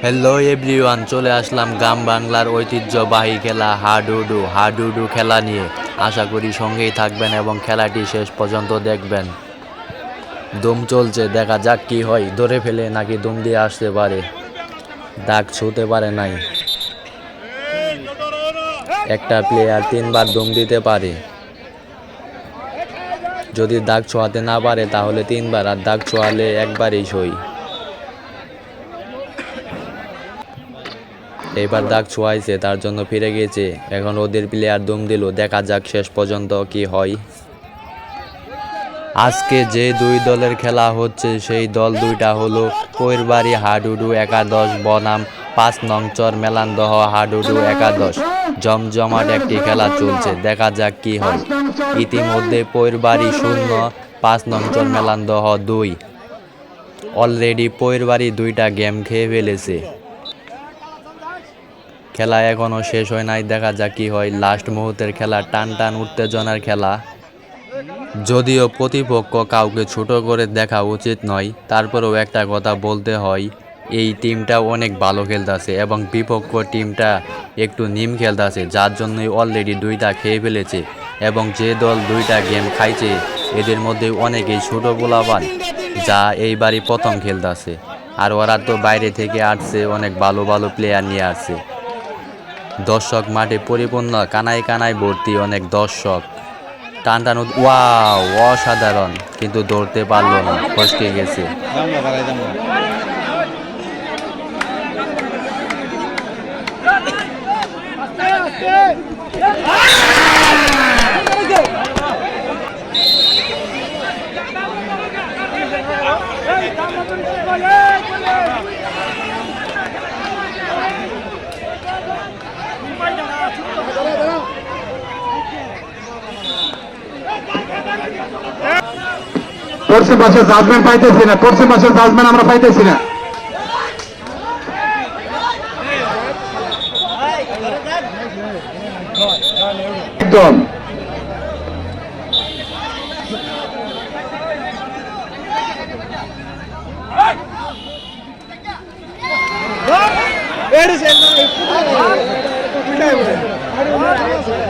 Hello everyone চলে আসলাম গ্রাম বাংলার ঐতিহ্যবাহী খেলা হাডুডু হাডুডু খেলা নিয়ে। আশা করি সঙ্গেই থাকবেন এবং খেলাটি শেষ পর্যন্ত দেখবেন। দম চলছে, দেখা যাক কি হয়। ধরে ফেলে নাকি দম দিয়ে আসতে পারে। দাগ ছুতে পারে নাই। একটা প্লেয়ার তিনবার দম দিতে পারে। যদি দাগ ছোঁয়াতে না পারে, তাহলে তিনবার। আর দাগ ছোঁয়ালে একবারই সই। এবার দাগ ছোঁয়াইছে, তার জন্য ফিরে গেছে। এখন ওদের প্লেয়ার দম দিল, দেখা যাক শেষ পর্যন্ত কি হয়। আজকে যে দুই দলের খেলা হচ্ছে, সেই দল দুইটা হলো কৈরবাড়ি হাডুডু একাদশ, বনাম পাঁচ নং চর মেলান্দহ হাডুডু একাদশ। জমজমাট একটি খেলা চলছে, দেখা যাক কি হয়। ইতিমধ্যে পৈরবাড়ি শূন্য, পাঁচ নং চর মেলান্দহ দুই। অলরেডি পৈরবাড়ি দুইটা গেম খেয়ে ফেলেছে। খেলা এখনও শেষ হয় নাই, দেখা যাক কি হয়। লাস্ট মুহূর্তের খেলা টান টান উত্তেজনার খেলা। যদিও প্রতিপক্ষ কাউকে ছোট করে দেখা উচিত নয়, তারপরেও একটা কথা বলতে হয়, এই টিমটা অনেক ভালো খেলতেছে এবং বিপক্ষ টিমটা একটু নিম খেলতেছে, যার জন্যই অলরেডি দুইটা খেয়ে ফেলেছে এবং যে দল দুইটা গেম খাইছে, এদের মধ্যে অনেকেই ছোট গোলাবান, যা এইবারই প্রথম খেলতেছে। আর ওরা তো বাইরে থেকে আসছে, অনেক ভালো ভালো প্লেয়ার নিয়ে আসছে। দর্শক মাঠে পরিপূর্ণ, কানায় কানায় ভর্তি অনেক দর্শক। টান টান ওয়াও, অসাধারণ। কিন্তু দৌড়তে পারল না, ফসকে গেছে। পশ্চিম পাশে জাজমেন্ট পাইতেছি না। পশ্চিম পাশে জাজমেন্ট আমরা পাইতেছি না। একদম। ছয়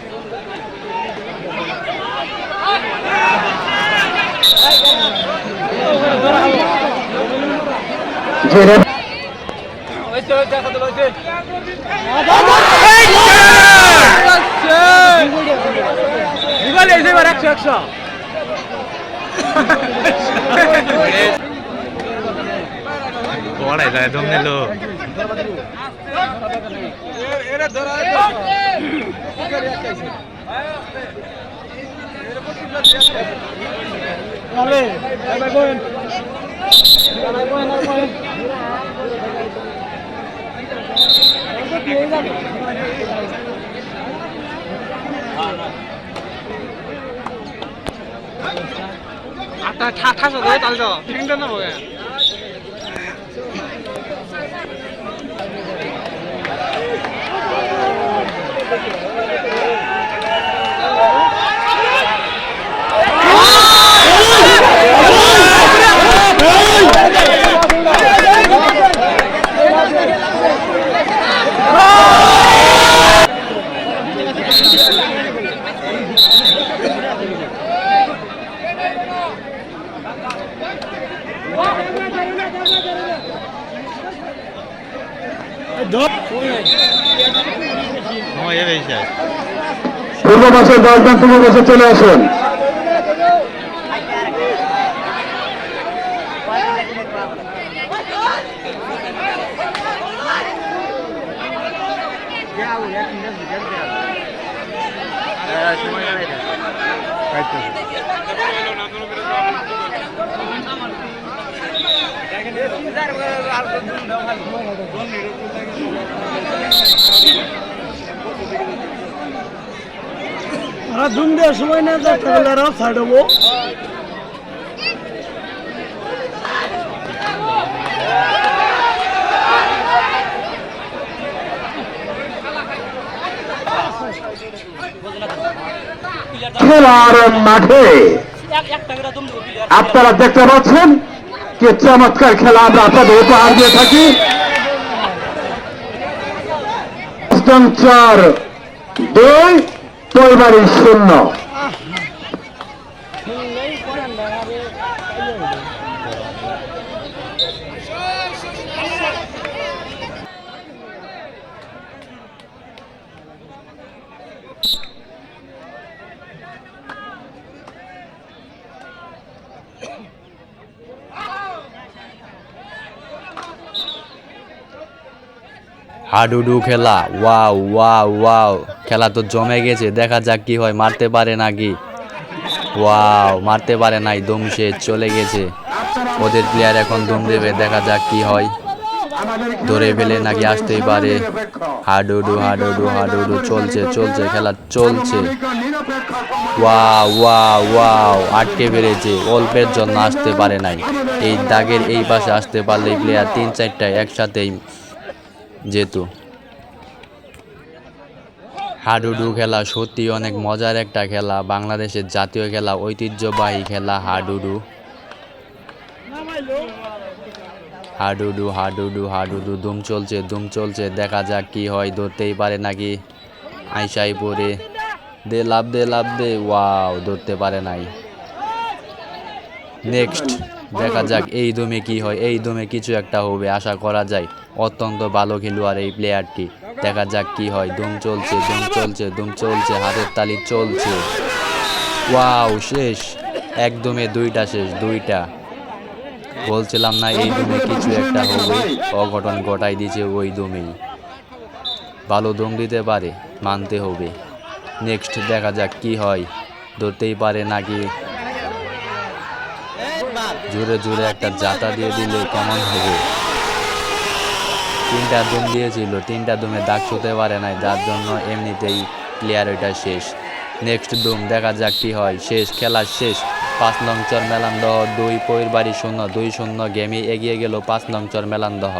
রে- একশো একশো পড়াই যায় দম নিল আটা ঠাসা দেয় তাহলে তো ফিঙ্গার না হবে সময় যাবে স্যার পূর্ব পাশের দশজন পূর্ব পাশে চলে আসুন। সময় দেওয়ার সময় না আর সাইড হব খেলার মাঠে আপনারা দেখতে পাচ্ছেন কি চমৎকার খেলা আমরা আপনাদের উপহার দিয়ে থাকি। চার দুই পরিবারের শূন্য। হাডুডু খেলা। Wow wow wow. খেলা তো জমে গেছে, দেখা যাক কি হয়, মারতে পারে নাকি? ওয়াও, মারতে পারে নাই, দম সে চলে গেছে। ওদের প্লেয়ার এখন দম দেবে, দেখা যাক কি হয়। ধরে ফেলে নাকি আসতেই পারে। হাডুডু হাডুডু হাডুডু, চলছে চলছে, খেলা চলছে। ওয়াও ওয়াও আটকে পেরেছে অল্পের জন্য আসতে পারে নাই। এই দাগের এই পাশে আসতে পারলে প্লেয়ার তিন চারটা একসাথেই যেত হাডুডু খেলা সত্যি অনেক মজার একটা খেলা, বাংলাদেশের জাতীয় খেলা, ঐতিহ্যবাহী খেলা হাডুডু। হাডুডু হাডুডু হাডুডু দুম চলছে দুম চলছে, দেখা যাক কি হয়, ধরতেই পারে নাকি আইসাই পরে দে লাভ দে লাভ, দে, ওয়াও, ধরতে পারে নাই। নেক্সট, দেখা যাক এই দমে কি হয়, এই দমে কিছু একটা হবে, আশা করা যায়। অত্যন্ত ভালো খেলোয়াড় এই প্লেয়ারটি দেখা যাক কি হয়। দুম চলছে দুম চলছে দুম চলছে, হাতের তালি চলছে। ওয়াও, শেষ। একদমে দুইটা শেষ, দুইটা। বলছিলাম না, এই দমে কিছু একটা হবে। অঘটন ঘটাই দিয়েছে ওই দমেই ভালো দম দিতে পারে, মানতে হবে। নেক্সট দেখা যাক কি হয়। ধরতেই পারে নাকি? জোরে জোরে একটা জাতা দিয়ে দিলে কেমন হবে? তিনটা দুম দিয়েছিল, তিনটা দুমে দাগ ছুতে পারে নাই, যার জন্য এমনিতেই প্লেয়ার ওইটা শেষ। নেক্সট দুম, দেখা যাক কি হয়। শেষ, খেলা শেষ। পাঁচ নং চর মেলান্দহ, দুই পৈর বাড়ি শূন্য, দুই শূন্য গেমে এগিয়ে গেল পাঁচ নং চর মেলান্দহ।